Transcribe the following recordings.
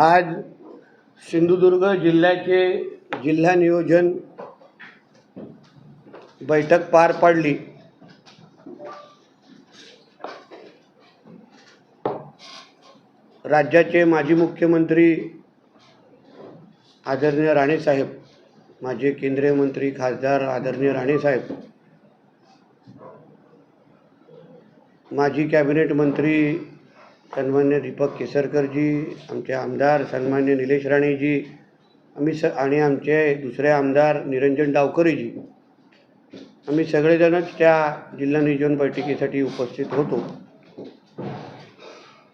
आज सिंधुदुर्ग जिल्ह्याचे जिल्हा नियोजन बैठक पार पाडली. राज्याचे माजी मुख्यमंत्री आदरणीय राणेसाहेब माजी केंद्रीय मंत्री खासदार आदरणीय राणेसाहेब माजी कॅबिनेट मंत्री सन्मान्य दीपक केसरकरजी आमचे आमदार सन्मान्य निलेश राणेजी आम्ही स आणि आमचे दुसरे आमदार निरंजन डावकरेजी. आम्ही सगळेजणच त्या जिल्हा नियोजन बैठकीसाठी उपस्थित होतो.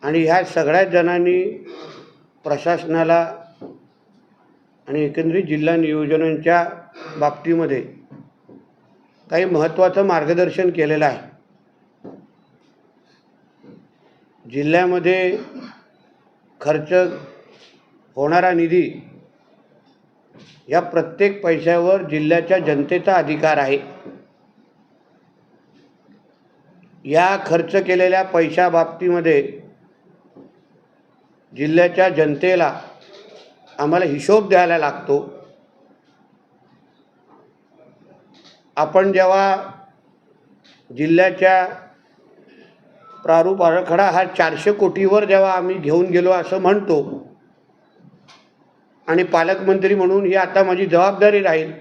आणि ह्या सगळ्याच जणांनी प्रशासनाला आणि एकंदरीत जिल्हा नियोजनांच्या बाबतीमध्ये काही महत्त्वाचं मार्गदर्शन केलेलं आहे. जिल्ह्यामध्ये खर्च होणारा निधी या प्रत्येक पैशावर जिल्ह्याच्या जनतेचा अधिकार आहे. या खर्च केलेल्या पैशाबाबतीमध्ये जिल्ह्याच्या जनतेला आम्हाला हिशोब द्यायला लागतो. आपण जेव्हा जिल्ह्याच्या प्रारूप आराखडा हा चारशे कोटीवर जेव्हा आम्ही घेऊन गेलो असं म्हणतो आणि पालकमंत्री म्हणून ही आता माझी जबाबदारी राहील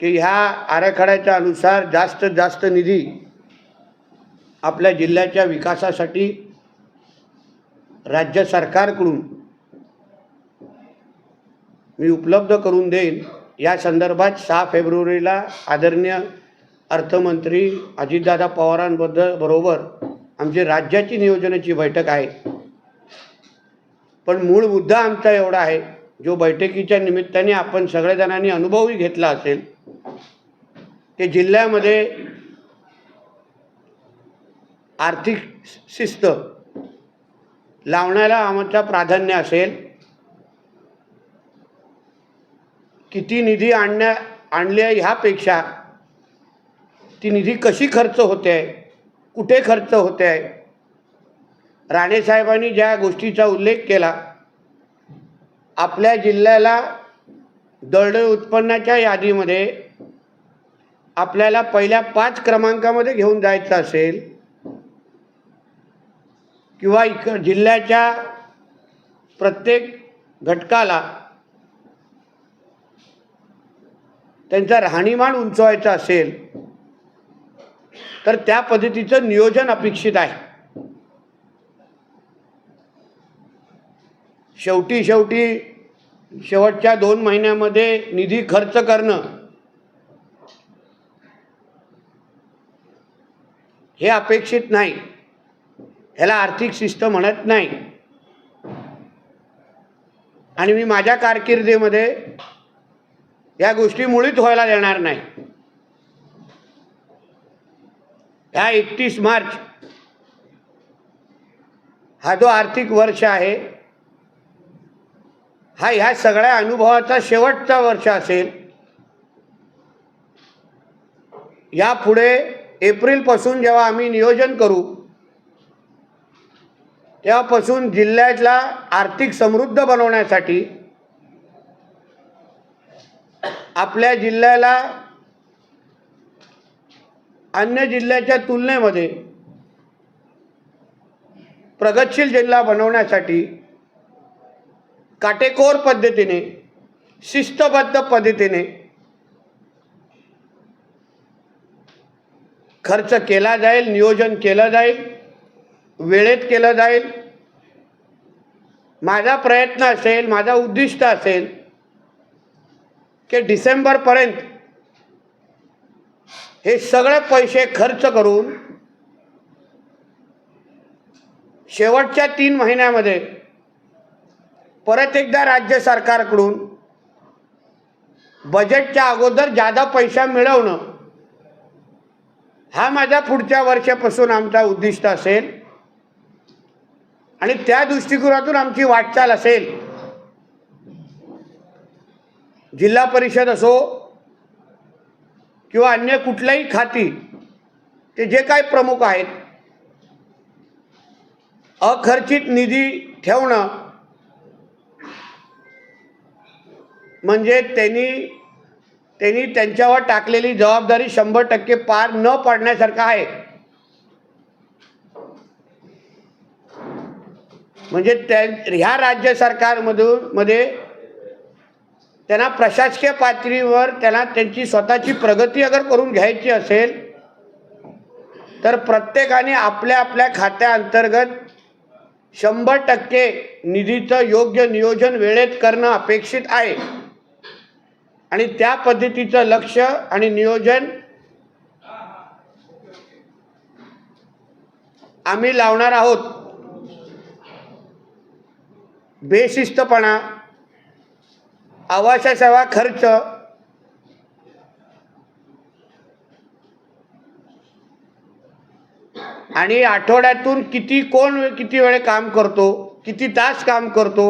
की ह्या आराखड्याच्या अनुसार जास्त जास्त निधी आपल्या जिल्ह्याच्या विकासासाठी राज्य सरकारकडून मी उपलब्ध करून देईन. या संदर्भात सहा फेब्रुवारीला आदरणीय अर्थमंत्री अजितदादा पवारांबद्दल बरोबर आमची राज्याची नियोजनाची बैठक आहे. पण मूळ मुद्दा आमचा एवढा आहे जो बैठकीच्या निमित्ताने आपण सगळ्या अनुभवही घेतला असेल की जिल्ह्यामध्ये आर्थिक शिस्त लावण्याला आमचा प्राधान्य असेल. किती निधी आणण्या आणल्या ह्यापेक्षा ती निधी कशी खर्च होते? आहे कुठे खर्च होते? आहे राणेसाहेबांनी ज्या गोष्टीचा उल्लेख केला आपल्या जिल्ह्याला दळण उत्पन्नाच्या यादीमध्ये आपल्याला पहिल्या पाच क्रमांकामध्ये घेऊन जायचं असेल किंवा इक जिल्ह्याच्या प्रत्येक घटकाला त्यांचा राहणीमान उंचवायचा असेल तर त्या पद्धतीचं नियोजन अपेक्षित आहे. शेवटी शेवटी शेवटच्या दोन महिन्यामध्ये निधी खर्च करणं हे अपेक्षित नाही. ह्याला आर्थिक शिस्त म्हणत नाही. आणि मी माझ्या कारकिर्दीमध्ये या गोष्टी मुळीच व्हायला देणार नाही. ह्या एकतीस मार्च हा जो आर्थिक वर्ष आहे हा ह्या सगळ्या अनुभवाचा शेवटचा वर्ष असेल. यापुढे एप्रिलपासून जेव्हा आम्ही नियोजन करू तेव्हापासून जिल्ह्यातला आर्थिक समृद्ध बनवण्यासाठी आपल्या जिल्ह्याला अन्य जिल्ह्याच्या तुलनेमध्ये प्रगतशील जिल्हा बनवण्यासाठी काटेकोर पद्धतीने शिस्तबद्ध पद्धतीने खर्च केला जाईल नियोजन केलं जाईल वेळेत केलं जाईल. माझा प्रयत्न असेल माझा उद्दिष्ट असेल की डिसेंबरपर्यंत हे सगळे पैसे खर्च करून शेवटच्या तीन महिन्यामध्ये परत एकदा राज्य सरकारकडून बजेटच्या अगोदर जादा पैसा मिळवणं हा माझा पुढच्या वर्षापासून आमचा उद्दिष्ट असेल. आणि त्या दृष्टिकोनातून आमची वाटचाल असेल. जिल्हा परिषद असो किंवा अन्य कुठल्याही खाती ते जे काही प्रमुख आहेत अखर्चित निधी ठेवणं म्हणजे त्यांनी त्यांनी त्यांच्यावर टाकलेली जबाबदारी शंभर टक्के पार न पाडण्यासारखं आहे. म्हणजे त्या ह्या राज्य सरकारमधून मध्ये त्यांना प्रशासकीय पातळीवर त्यांना त्यांची स्वतःची प्रगती अगर करून घ्यायची असेल तर प्रत्येकाने आपल्या आपल्या खात्याअंतर्गत शंभर टक्के निधीचं योग्य नियोजन वेळेत करणं अपेक्षित आहे. आणि त्या पद्धतीचं लक्ष आणि नियोजन आम्ही लावणार आहोत. बेशिस्तपणा आवासा सेवा खर्च. आणि आठवड्यातून किती कोण किती वेळ काम करतो किती तास काम करतो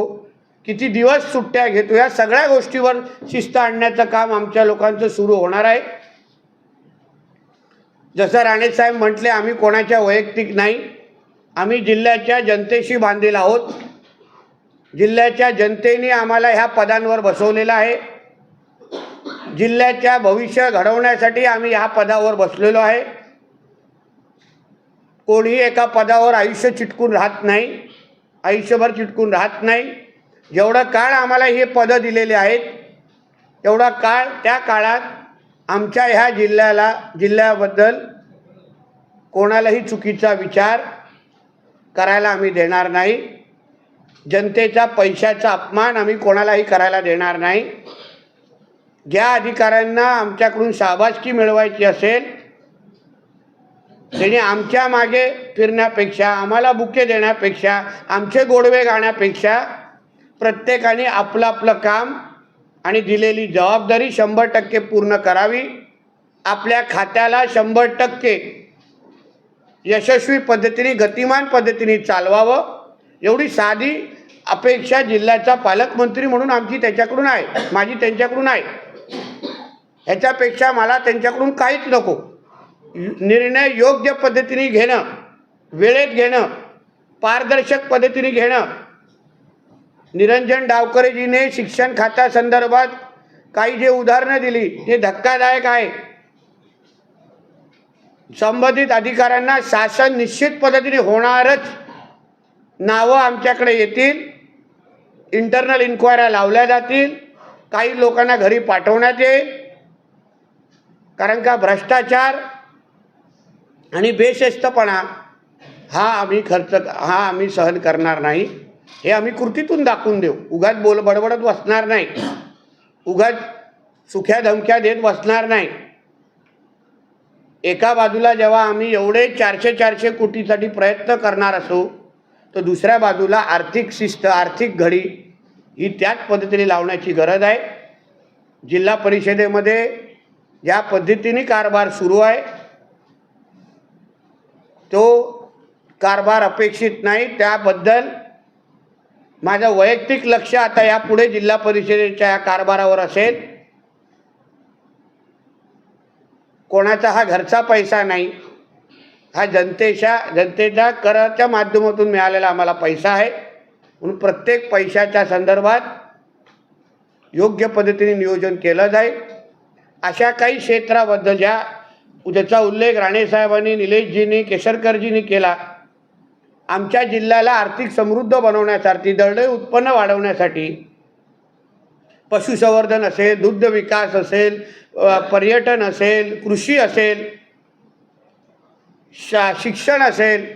किती दिवस सुट्ट्या घेतो या सगळ्या गोष्टीवर शिस्त आणण्याचं काम आमच्या लोकांचं सुरू होणार आहे. जसं राणेसाहेब म्हटले आम्ही कोणाच्या वैयक्तिक नाही आम्ही जिल्ह्याच्या जनतेशी बांधील आहोत. जिल्ह्याच्या जनतेने आम्हाला ह्या पदांवर बसवलेलं आहे. जिल्ह्याच्या भविष्य घडवण्यासाठी आम्ही ह्या पदावर बसलेलो आहे. कोणीही एका पदावर आयुष्य चिटकून राहत नाही आयुष्यभर चिटकून राहत नाही. जेवढा काळ आम्हाला हे पदं दिलेले आहेत तेवढा काळ त्या काळात आमच्या ह्या जिल्ह्याला जिल्ह्याबद्दल कोणालाही चुकीचा विचार करायला आम्ही देणार नाही. जनतेच्या पैशाचा अपमान आम्ही कोणालाही करायला देणार नाही. ज्या अधिकाऱ्यांना आमच्याकडून शाबासकी मिळवायची असेल त्यांनी आमच्या मागे फिरण्यापेक्षा आम्हाला बुके देण्यापेक्षा आमचे गोडवे गाण्यापेक्षा प्रत्येकाने आपलं आपलं काम आणि दिलेली जबाबदारी शंभर टक्के पूर्ण करावी. आपल्या खात्याला शंभर टक्के यशस्वी पद्धतीने गतिमान पद्धतीने चालवावं. एवढी साधी अपेक्षा जिल्ह्याचा पालकमंत्री म्हणून आमची त्याच्याकडून आहे माझी त्यांच्याकडून आहे. ह्याच्यापेक्षा मला त्यांच्याकडून काहीच नको. निर्णय योग्य पद्धतीने घेणं वेळेत घेणं पारदर्शक पद्धतीने घेणं. निरंजन डावकरेजीने शिक्षण खात्यासंदर्भात काही जे उदाहरणं दिली ते धक्कादायक आहे. संबंधित अधिकाऱ्यांना शासन निश्चित पद्धतीने होणारच. नावं आमच्याकडे येतील इंटरनल इन्क्वायऱ्या लावल्या जातील काही लोकांना घरी पाठवण्यात येईल. कारण का भ्रष्टाचार आणि बेशिस्तपणा हा आम्ही खर्च हा आम्ही सहन करणार नाही. हे आम्ही कृतीतून दाखवून देऊ. उगाच बोल बडबडत बसणार नाही. उगाच सुख्या धमक्या देत बसणार नाही. एका बाजूला जेव्हा आम्ही एवढे चारशे चारशे कोटीसाठी प्रयत्न करणार असू तर दुसऱ्या बाजूला आर्थिक शिस्त आर्थिक घडी ही त्याच पद्धतीने लावण्याची गरज आहे. जिल्हा परिषदेमध्ये ज्या पद्धतीने कारभार सुरू आहे. तो कारभार अपेक्षित नाही. त्याबद्दल माझं वैयक्तिक लक्ष आता यापुढे जिल्हा परिषदेच्या या कारभारावर असेल. कोणाचा हा घरचा पैसा नाही. हा जनतेच्या जनतेच्या कराच्या माध्यमातून मिळालेला आम्हाला पैसा आहे. म्हणून प्रत्येक पैशाच्या संदर्भात योग्य पद्धतीने नियोजन केलं जाईल. अशा काही क्षेत्राबद्दल ज्या ज्याचा उल्लेख राणेसाहेबांनी निलेशजींनी केशरकरजींनी केला आमच्या जिल्ह्याला आर्थिक समृद्ध बनवण्यासाठी दरडे उत्पन्न वाढवण्यासाठी पशुसंवर्धन असेल दुग्ध विकास असेल पर्यटन असेल कृषी असेल शा शिक्षण असेल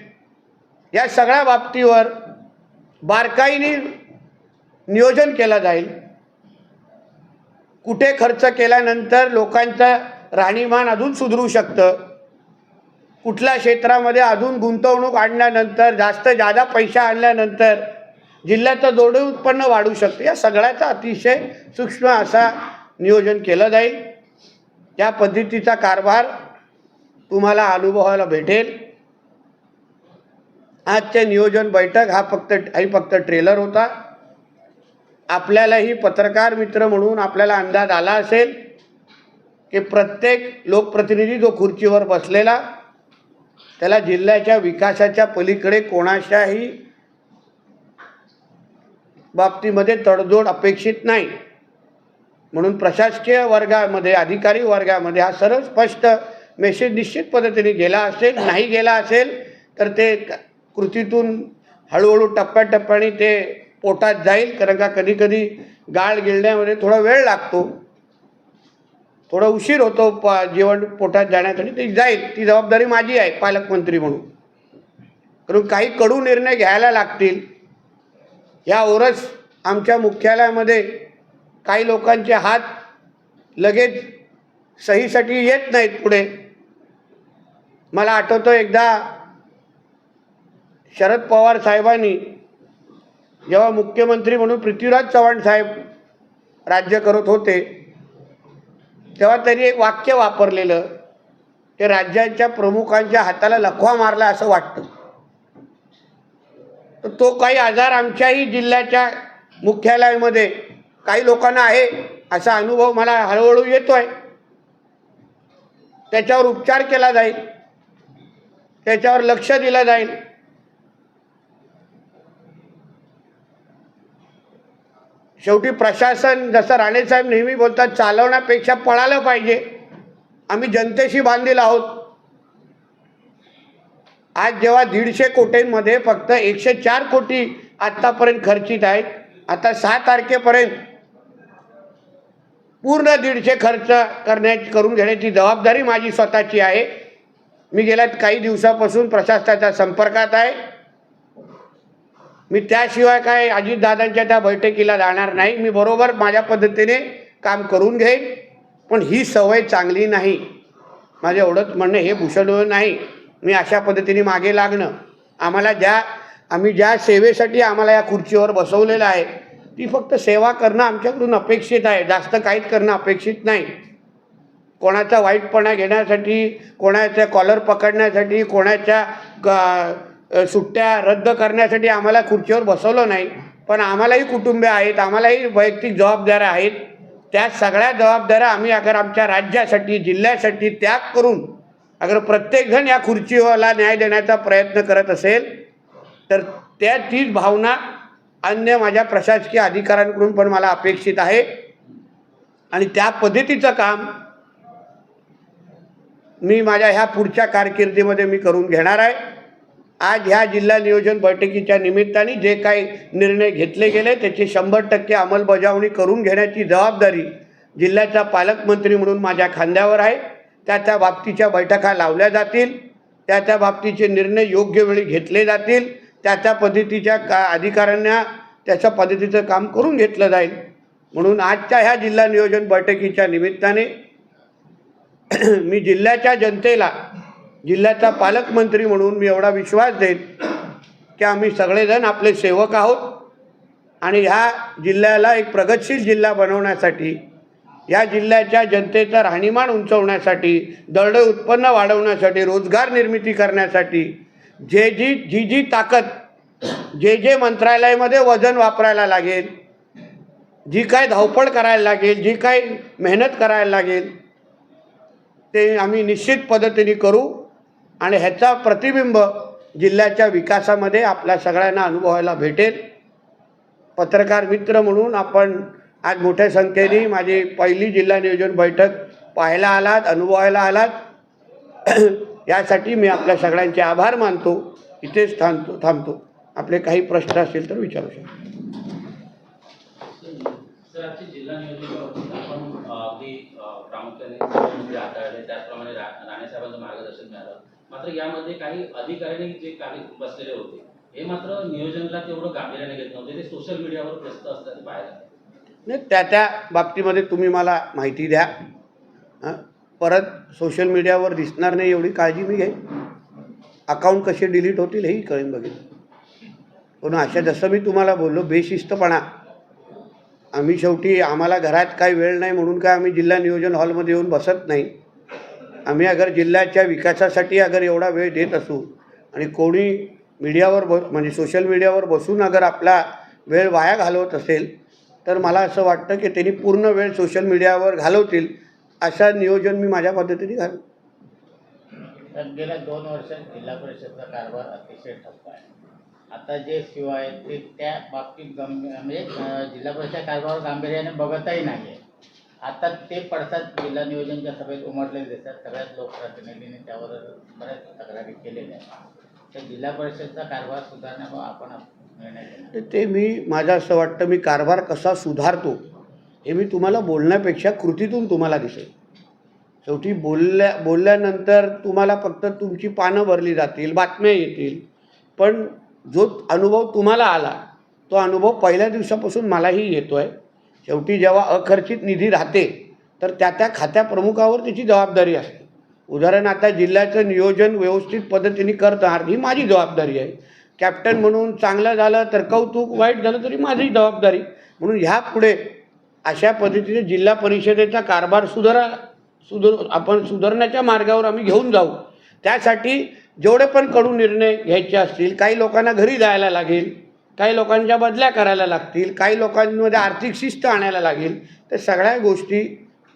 या सगळ्या बाबतीवर बारकाईने नियोजन केलं जाईल. कुठे खर्च केल्यानंतर लोकांचं राहणीमान अजून सुधरू शकतं. कुठल्या क्षेत्रामध्ये अजून गुंतवणूक आणल्यानंतर जास्त जादा पैसा आणल्यानंतर जिल्ह्याचं जोडे उत्पन्न वाढू शकतं. या सगळ्याचा अतिशय सूक्ष्म असा नियोजन केलं जाईल. त्या पद्धतीचा कारभार तुम्हाला अनुभवायला भेटेल. आजचे नियोजन बैठक हा फक्त हा फक्त ट्रेलर होता. आपल्यालाही पत्रकार मित्र म्हणून आपल्याला अंदाज आला असेल की प्रत्येक लोकप्रतिनिधी जो खुर्चीवर बसलेला त्याला जिल्ह्याच्या विकासाच्या पलीकडे कोणाच्याही बाबतीमध्ये तडजोड अपेक्षित नाही. म्हणून प्रशासकीय वर्गामध्ये अधिकारी वर्गामध्ये हा सरळ स्पष्ट मेसेज निश्चित पद्धतीने गेला असेल नाही गेला असेल तर ते कृतीतून हळूहळू टप्प्याटप्प्याने ते पोटात जाईल. कारण का कधीकधी गाळ गिळण्यामध्ये थोडा वेळ लागतो. थोडा उशीर होतो प जेवण पोटात जाण्यासाठी ती जाईल. ती जबाबदारी माझी आहे पालकमंत्री म्हणून. कारण काही कडू निर्णय घ्यायला लागतील. या ओरस आमच्या मुख्यालयामध्ये काही लोकांचे हात लगेच सहीसाठी येत नाहीत पुढे. मला आठवतं एकदा शरद पवार साहेबांनी जेव्हा मुख्यमंत्री म्हणून पृथ्वीराज चव्हाण साहेब राज्य करत होते तेव्हा त्यांनी एक वाक्य वापरलेलं ते राज्यांच्या प्रमुखांच्या हाताला लखवा मारला असं वाटतं. तर तो काही आजार आमच्याही जिल्ह्याच्या मुख्यालयामध्ये काही लोकांना आहे असा अनुभव मला हळूहळू येतोय. त्याच्यावर उपचार केला जाईल. त्याच्यावर लक्ष दिलं जाईल. शेवटी प्रशासन जसं राणेसाहेब नेहमी बोलतात चालवण्यापेक्षा पळालं पाहिजे. आम्ही जनतेशी बांधील आहोत. आज जेव्हा दीडशे कोटींमध्ये फक्त एकशे चार कोटी आत्तापर्यंत खर्चित आहेत आता सहा तारखेपर्यंत पूर्ण दीडशे खर्च करण्याची करून घेण्याची जबाबदारी माझी स्वतःची आहे. मी गेल्या काही दिवसापासून प्रशासनाच्या संपर्कात आहे. मी त्याशिवाय काय अजितदादांच्या त्या बैठकीला जाणार नाही. मी बरोबर माझ्या पद्धतीने काम करून घेईन पण ही सवय चांगली नाही. माझं एवढंच म्हणणं हे भूषण नाही. मी अशा पद्धतीने मागे लागणं. आम्हाला ज्या आम्ही ज्या सेवेसाठी आम्हाला या खुर्चीवर बसवलेलं आहे ती फक्त सेवा करणं आमच्याकडून अपेक्षित आहे. जास्त काहीच करणं अपेक्षित नाही. कोणाचा वाईटपणा घेण्यासाठी कोणाच्या कॉलर पकडण्यासाठी कोणाच्या क- सुट्ट्या रद्द करण्यासाठी आम्हाला खुर्चीवर बसवलं नाही. पण आम्हालाही कुटुंबे आहेत आम्हालाही वैयक्तिक जबाबदाऱ्या आहेत. त्या सगळ्या जबाबदाऱ्या आम्ही अगर आमच्या राज्यासाठी जिल्ह्यासाठी त्याग करून अगर प्रत्येकजण या खुर्चीला न्याय देण्याचा प्रयत्न करत असेल तर त्या तीच भावना अन्य माझ्या प्रशासकीय अधिकाऱ्यांकडून पण मला अपेक्षित आहे. आणि त्या पद्धतीचं काम मी माझ्या ह्या पुढच्या कारकिर्दीमध्ये मी करून घेणार आहे. आज ह्या जिल्हा नियोजन बैठकीच्या निमित्ताने जे काही निर्णय घेतले गेले त्याची शंभर टक्के अंमलबजावणी करून घेण्याची जबाबदारी जिल्ह्याचा पालकमंत्री म्हणून माझ्या खांद्यावर आहे. त्या त्या बाबतीच्या बैठका लावल्या जातील. त्या त्या बाबतीचे निर्णय योग्य वेळी घेतले जातील. त्या त्या पद्धतीच्या का अधिकाऱ्यांना त्याच्या पद्धतीचं काम करून घेतलं जाईल. म्हणून आजच्या ह्या जिल्हा नियोजन बैठकीच्या निमित्ताने मी जिल्ह्याच्या जनतेला जिल्ह्याचा पालकमंत्री म्हणून मी एवढा विश्वास देईन की आम्ही सगळेजण आपले सेवक आहोत आणि ह्या जिल्ह्याला एक प्रगतशील जिल्हा बनवण्यासाठी या जिल्ह्याच्या जनतेचं राहणीमान उंचवण्यासाठी दरडे उत्पन्न वाढवण्यासाठी रोजगार निर्मिती करण्यासाठी जे जी जी जी ताकद जे जे मंत्रालयामध्ये वजन वापरायला लागेल जी काय धावपळ करायला लागेल जी काय मेहनत करायला लागेल ते आम्ही निश्चित पद्धतीने करू आणि ह्याचा प्रतिबिंब जिल्ह्याच्या विकासामध्ये आपल्या सगळ्यांना अनुभवायला भेटेल. पत्रकार मित्र म्हणून आपण आज मोठ्या संख्येने माझी पहिली जिल्हा नियोजन बैठक पाहायला आलात अनुभवायला आलात. यासाठी मी आपल्या सगळ्यांचे आभार मानतो. इथेच थांबतो थांबतो. आपले काही प्रश्न असतील तर विचारू शकतो. जिल्हा नियोजन प्रामुख्याने मुख्यमंत्री हाताळले त्याचप्रमाणे रा- राणेसाहेबांचं मार्गदर्शन मिळालं मात्र यामध्ये काही अधिकाऱ्यांनी जे काही बसलेले होते हे मात्र नियोजनला तेवढं गांभीर्याने घेत नव्हते. ते सोशल मीडियावर व्यस्त असल्याचं पाहायला. नाही त्या त्या बाबतीमध्ये तुम्ही मला माहिती द्या. परत सोशल मीडियावर दिसणार नाही एवढी काळजी मी घेईन. अकाउंट कसे डिलीट होतील हेही कळेन बघेन. पण अशा जसं मी तुम्हाला बोललो बेशिस्तपणा. आम्ही शेवटी आम्हाला घरात काही वेळ नाही म्हणून काय आम्ही जिल्हा नियोजन हॉलमध्ये येऊन बसत नाही. आम्ही अगर जिल्ह्याच्या विकासासाठी अगर एवढा वेळ देत असू आणि कोणी मीडियावर ब म्हणजे सोशल मीडियावर बसून अगर आपला वेळ वाया घालवत असेल तर मला असं वाटतं की त्यांनी पूर्ण वेळ सोशल मीडियावर घालवतील अशा नियोजन मी माझ्या पद्धतीने घाल गेल्या दोन वर्षात जिल्हा परिषदचा कारभार अतिशय ठप्प आहे. आता जे शिवाय ते त्या बाबतीत गंभीर म्हणजे जिल्हा परिषद कारभार गांभीर्याने बघतही नाही आहे आता ते पडसाद जिल्हा नियोजनच्या सभेत उमटलेले दिसतात सगळ्याच लोकप्रतिनिधींनी त्यावर बऱ्याच तक्रारी केलेल्या आहेत. तर जिल्हा परिषदचा कारभार सुधारण्यावर आपण निर्णय तर ते मी माझं असं वाटतं मी कारभार कसा सुधारतो हे मी तुम्हाला बोलण्यापेक्षा कृतीतून तुम्हाला दिसेल. शेवटी बोलल्या बोलल्यानंतर तुम्हाला फक्त तुमची पानं भरली जातील बातम्या येतील. पण जो अनुभव तुम्हाला आला तो अनुभव पहिल्या दिवसापासून मलाही येतो आहे शेवटी जेव्हा अखर्चित निधी राहते तर त्या त्या खात्याप्रमुखावर त्याची जबाबदारी असते. उदाहरण आता जिल्ह्याचं नियोजन व्यवस्थित पद्धतीने करणार ही माझी जबाबदारी आहे. कॅप्टन म्हणून चांगलं झालं तर कौतुक वाईट झालं तरी माझी जबाबदारी. म्हणून ह्या पुढे अशा पद्धतीने जिल्हा परिषदेचा कारभार सुधारा सुधर आपण सुधारण्याच्या मार्गावर आम्ही घेऊन जाऊ. त्यासाठी जेवढे पण कडू निर्णय घ्यायचे असतील काही लोकांना घरी जायला लागेल. काही लोकांच्या बदल्या करायला लागतील काही लोकांमध्ये आर्थिक शिस्त आणायला लागेल तर सगळ्या गोष्टी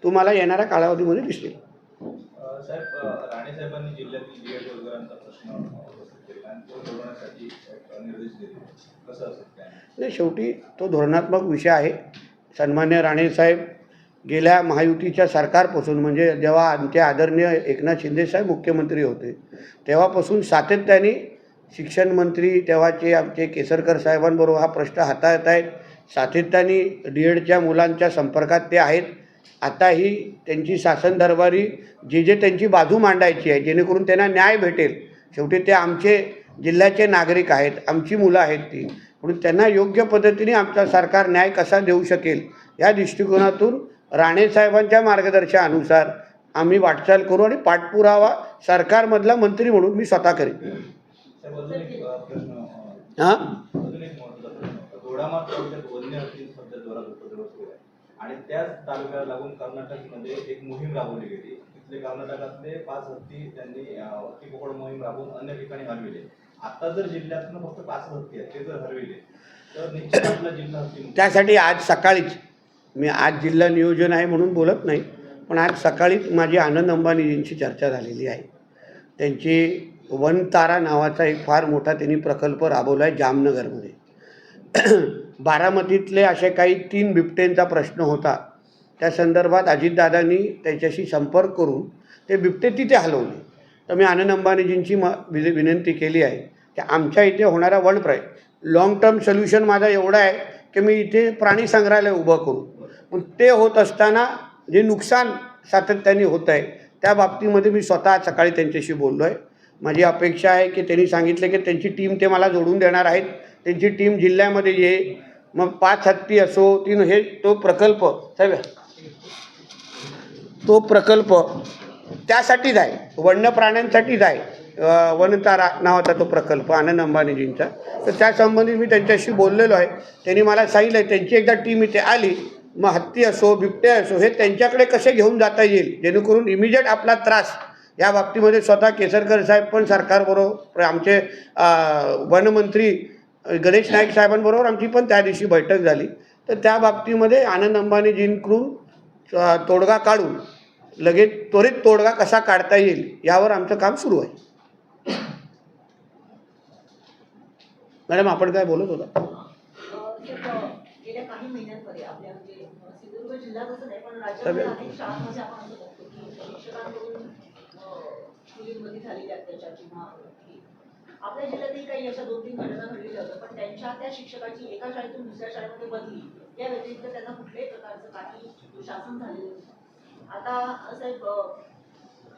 तुम्हाला येणाऱ्या कालावधीमध्ये दिसतील. शेवटी तो धोरणात्मक विषय आहे. सन्मान्य राणेसाहेब गेल्या महायुतीच्या सरकारपासून म्हणजे जेव्हा आमचे आदरणीय एकनाथ शिंदेसाहेब मुख्यमंत्री होते तेव्हापासून सातत्याने शिक्षण मंत्री तेव्हाचे आमचे केसरकर साहेबांबरोबर हा प्रश्न हाताळत आहेत सातत्याने डी एडच्या मुलांच्या संपर्कात ते आहेत. आताही त्यांची शासन दरबारी जे जे त्यांची बाजू मांडायची आहे जेणेकरून त्यांना न्याय भेटेल. शेवटी ते आमचे जिल्ह्याचे नागरिक आहेत आमची मुलं आहेत ती. म्हणून त्यांना योग्य पद्धतीने आमचा सरकार न्याय कसा देऊ शकेल या दृष्टिकोनातून राणेसाहेबांच्या मार्गदर्शनानुसार आम्ही वाटचाल करू आणि पाठपुरावा सरकारमधला मंत्री म्हणून मी स्वतः करेन. हां? आणि त्याच तालुक्याला लागून कर्नाटकमध्ये एक मोहीम राबवली गेली. तिथले कर्नाटकातले पाच हत्ती त्यांनी हत्ती पकड मोहीम राबवून अन्य ठिकाणी हरविले. आता जर जिल्ह्यातनं फक्त पाच हत्ती आहेत ते जर हरविले तर निश्चित आपला जिल्हा हत्ती त्यासाठी आज सकाळीच मी आज जिल्हा नियोजन आहे म्हणून बोलत नाही पण आज सकाळीच माझी आनंद अंबानीजींची चर्चा झालेली आहे. त्यांची वनतारा नावाचा एक फार मोठा त्यांनी प्रकल्प राबवला आहे जामनगरमध्ये. बारामतीतले असे काही तीन बिबटेंचा प्रश्न होता. त्या संदर्भात अजितदादांनी त्याच्याशी संपर्क करून ते बिबटे तिथे हलवले. तर मी आनंद अंबानीजींची म विनंती केली आहे की आमच्या इथे होणारा वन प्राय लॉंग टर्म सोल्युशन माझा एवढा आहे की मी इथे प्राणी संग्रहालय उभं करू. पण ते होत असताना जे नुकसान सातत्याने होत आहे त्या बाबतीमध्ये मी स्वतः सकाळी त्यांच्याशी बोललो आहे माझी अपेक्षा आहे की त्यांनी सांगितलं की त्यांची टीम ते मला जोडून देणार आहेत. त्यांची टीम जिल्ह्यामध्ये ये मग पाच हत्ती असो तीन हे तो प्रकल्प साहेब तो प्रकल्प त्यासाठीच आहे वन्य प्राण्यांसाठीच आहे वनतारा नावाचा तो प्रकल्प आनंद अंबानीजींचा. तर त्यासंबंधी मी त्यांच्याशी बोललेलो आहे. त्यांनी मला सांगितलं आहे त्यांची एकदा टीम इथे आली मग हत्ती असो बिबटे असो हे त्यांच्याकडे कसे घेऊन जाता येईल? जेणेकरून इमिजिएट आपला त्रास या बाबतीमध्ये स्वतः केसरकर साहेब पण सरकारबरोबर आमचे वनमंत्री गणेश नाईक साहेबांबरोबर आमची पण त्या दिवशी बैठक झाली. तर त्या बाबतीमध्ये आनंद अंबानीजींकडून तोडगा काढून लगेच त्वरित तोडगा कसा काढता येईल यावर आमचं काम सुरू आहे. मॅडम आपण काय बोलत होता? तर मुलींमध्ये झालेले अत्याचार किंवा की आपल्या जिल्ह्यातही काही अशा दोन तीन घटना घडलेल्या होत्या पण त्यांच्या त्या शिक्षकाची एका शाळेतून दुसऱ्या शाळेमध्ये बदली. या व्यतिरिक्त त्यांना कुठल्याही प्रकारचं काही शासन झालेलं नाही आता साहेब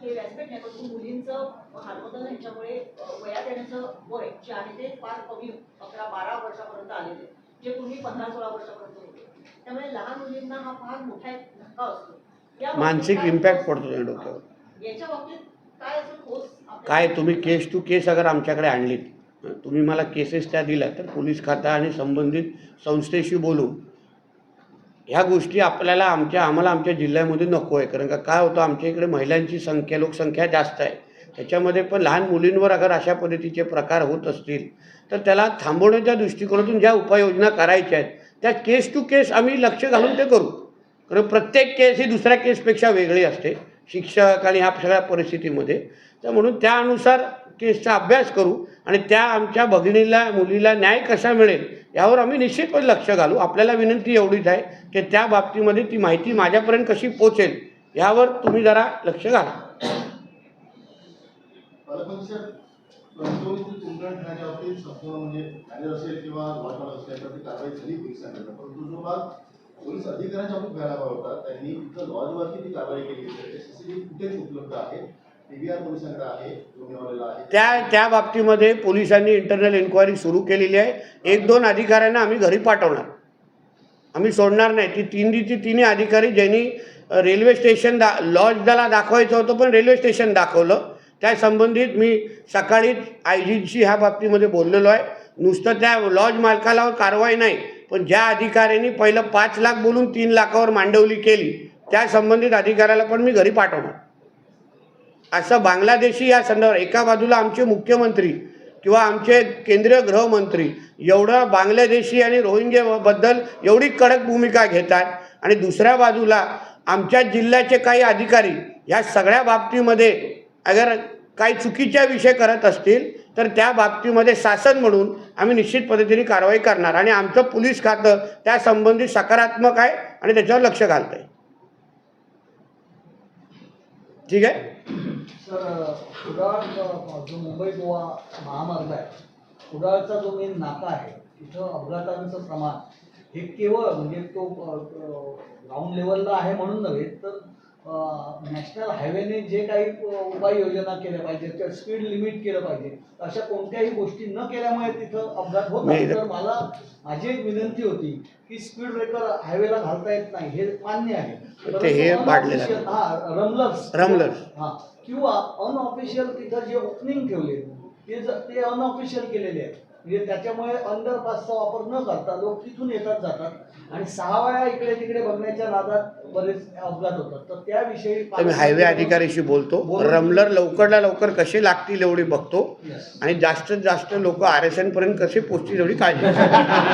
हे व्यासपीठ नाही परंतु मुलींचं हार्मोनल ह्याच्यामुळे वयात येण्याचं वय जे आहे ते फार कमी अकरा बारा वर्षापर्यंत आलेले. जे पूर्वी पंधरा सोळा वर्षापर्यंत होते. त्यामुळे लहान मुलींना हा फार मोठा धक्का असतो. मानसिक इम्पॅक्ट पडतो डोक्यावर. याच्या बाबतीत काय तुम्ही केस टू केस अगर आमच्याकडे आणलीत तुम्ही मला केसेस त्या दिल्या तर पोलीस खाता आणि संबंधित संस्थेशी बोलू. ह्या गोष्टी आपल्याला आमच्या आम्हाला आमच्या जिल्ह्यामध्ये नको आहे कारण का काय होतं आमच्या इकडे महिलांची संख्या लोकसंख्या जास्त आहे. त्याच्यामध्ये पण लहान मुलींवर अगर अशा पद्धतीचे प्रकार होत असतील तर त्याला थांबवण्याच्या दृष्टिकोनातून ज्या उपाययोजना करायच्या आहेत त्या केस टू केस आम्ही लक्ष घालून ते करू. कारण प्रत्येक केस ही दुसऱ्या केसपेक्षा वेगळी असते. शिक्षक आणि ह्या सगळ्या परिस्थितीमध्ये. तर म्हणून त्यानुसार केसचा अभ्यास करू आणि त्या आमच्या भगिनीला मुलीला न्याय कसा मिळेल यावर आम्ही निश्चितपणे लक्ष घालू. आपल्याला विनंती एवढीच आहे की त्या बाबतीमध्ये ती माहिती माझ्यापर्यंत कशी पोचेल यावर तुम्ही जरा लक्ष घाला. म्हणजे असेल किंवा पोलीस अधिकाऱ्यांच्या खूप व्हायला हवा होता. त्यांनी तिथं लॉजवरती ती कारवाई केली सीसीटीव्ही फुटेज उपलब्ध आहे. पीबीआर पोलिसांकडे आहे. गुन्हेगारीला आहे. त्या त्या बाबतीमध्ये पोलिसांनी इंटरनल इन्क्वायरी सुरू केलेली आहे. एक दोन अधिकाऱ्यांना आम्ही घरी पाठवणार. आम्ही सोडणार नाही. ती तिन्ही तिन्ही अधिकारी ज्यांनी रेल्वे स्टेशन दा लॉजला दाखवायचं होतं पण रेल्वे स्टेशन दाखवलं. त्या संबंधित मी सकाळीच आय जीशी ह्या बाबतीमध्ये बोललेलो आहे. नुसतं त्या लॉज मालकाला कारवाई नाही. पण ज्या अधिकाऱ्यांनी पहिलं पाच लाख बोलून तीन लाखावर मांडवली केली त्या संबंधित अधिकाऱ्याला पण मी घरी पाठवणार. असं बांगलादेशी या संदर्भात एका बाजूला आमचे मुख्यमंत्री किंवा आमचे केंद्रीय गृहमंत्री एवढं बांगलादेशी आणि रोहिंग्याबद्दल एवढी कडक भूमिका घेतात आणि दुसऱ्या बाजूला आमच्या जिल्ह्याचे काही अधिकारी ह्या सगळ्या बाबतीमध्ये अगर काही चुकीच्या विषय करत असतील तर त्या बाबतीमध्ये शासन म्हणून आम्ही निश्चित पद्धतीने कारवाई करणार. आणि आमचं पोलीस खातं त्यासंबंधी सकारात्मक आहे आणि त्याच्यावर लक्ष घालतं आहे? ठीक आहे जो मुंबई गोवा महामार्ग आहे कुडाळचा जो मेन नाका आहे तिथं अपघातांचं प्रमाण हे केवळ म्हणजे तो ग्राउंड लेवलला आहे म्हणून नव्हे तर नॅशनल हायवेने जे काही उपाययोजना केल्या पाहिजे त्या स्पीड लिमिट केलं पाहिजे अशा कोणत्याही गोष्टी न केल्यामुळे तिथं अपघात होत नाही, तर मला माझी एक विनंती होती की स्पीड ब्रेकर हायवेला घालता येत नाही हे मान्य आहे. ते हे हा रमलर्स रमलर्स. हा किंवा अनऑफिशियल तिथं जे ओपनिंग ठेवले ते ते अनऑफिशियल केलेले आहे म्हणजे त्याच्यामुळे अंडरपासचा वापर न करता लोक तिथून येतात जातात. आणि सहा वेळा इकडे तिकडे बघण्याच्या नादात बरेच अपघात होतात. तर त्याविषयी हायवे अधिकाऱ्याशी बोलतो. रमलर लवकरला लवकर कसे लागतील एवढी बघतो. आणि जास्तीत जास्त लोक आर एस एनपर्यंत कसे पोचतील एवढी काळजी.